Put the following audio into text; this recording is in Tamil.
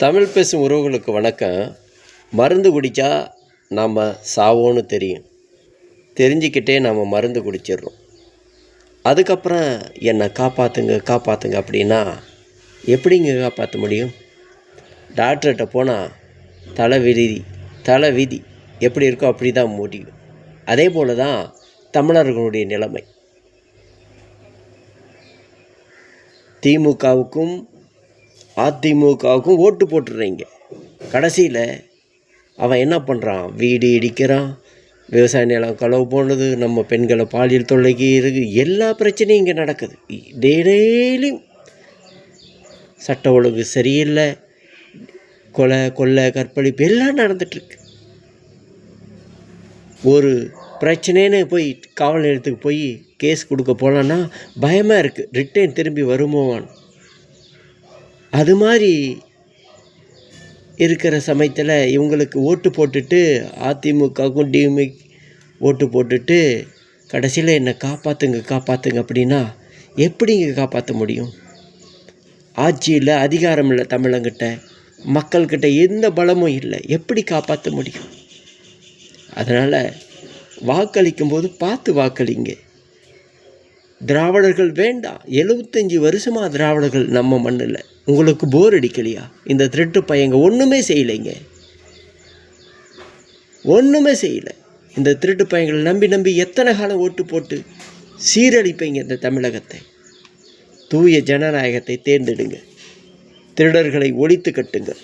தமிழ் பேசும் உறவுகளுக்கு வணக்கம். மருந்து குடித்தா நாம் சாவோன்னு தெரியும். தெரிஞ்சுக்கிட்டே நாம் மருந்து குடிச்சிடுறோம். அதுக்கப்புறம் என்னை காப்பாற்றுங்க காப்பாற்றுங்க அப்படின்னா எப்படிங்க காப்பாற்ற முடியும்? டாக்டர்கிட்ட போனால் தலை விதி தலை விதி எப்படி இருக்கோ அப்படி தான் முடியும். அதே போல தான் தமிழர்களுடைய நிலைமை. திமுகவுக்கும் அதிமுகவுக்கும் ஓட்டு போட்டுடுறீங்க கடைசியில் அவன் என்ன பண்ணுறான் வீடு இடிக்கிறான். விவசாய நிலம் களவு போனது. நம்ம பெண்களை பாலியல் தொல்லைக்கு இருக்கு. எல்லா பிரச்சனையும் இங்கே நடக்குது. டெய்லியும் சட்ட ஒழுங்கு சரியில்லை. கொலை கொள்ளை கற்பழிப்பு எல்லாம் நடந்துட்டுருக்கு ஒரு பிரச்சனைன்னு போய் காவல் நிலையத்துக்கு போய் கேஸ் கொடுக்க போகலான்னா பயமாக இருக்குது ரிட்டர்ன் திரும்பி வருமோவான்னு அது மாதிரி இருக்கிற சமயத்தில் இவங்களுக்கு ஓட்டு போட்டுட்டு அதிமுகவுக்கும் டிஎம்ஐ ஓட்டு போட்டுட்டு கடைசியில் என்னை காப்பாற்றுங்க காப்பாற்றுங்க அப்படின்னா எப்படிங்க காப்பாற்ற முடியும்? ஆட்சியில் அதிகாரம் இல்லை தமிழங்கிட்ட. மக்கள்கிட்ட எந்த பலமும் இல்லை. எப்படி காப்பாற்ற முடியும்? அதனால் வாக்களிக்கும் போது பார்த்து வாக்களிங்க. திராவிடர்கள் வேண்டாம் எழுபத்தஞ்சி வருஷமாக திராவிடர்கள் நம்ம மண்ணில். உங்களுக்கு போர் அடிக்கலையா? இந்த திருட்டு பையங்க ஒன்றுமே செய்யலைங்க. ஒன்றுமே செய்யலை. இந்த திருட்டு பையங்களை நம்பி நம்பி எத்தனை காலம் ஓட்டு போட்டு சீரழிப்பீங்க இந்த தமிழகத்தை? தூய ஜனநாயகத்தை தேர்ந்தெடுங்க. திருடர்களை ஒழித்து கட்டுங்கள்.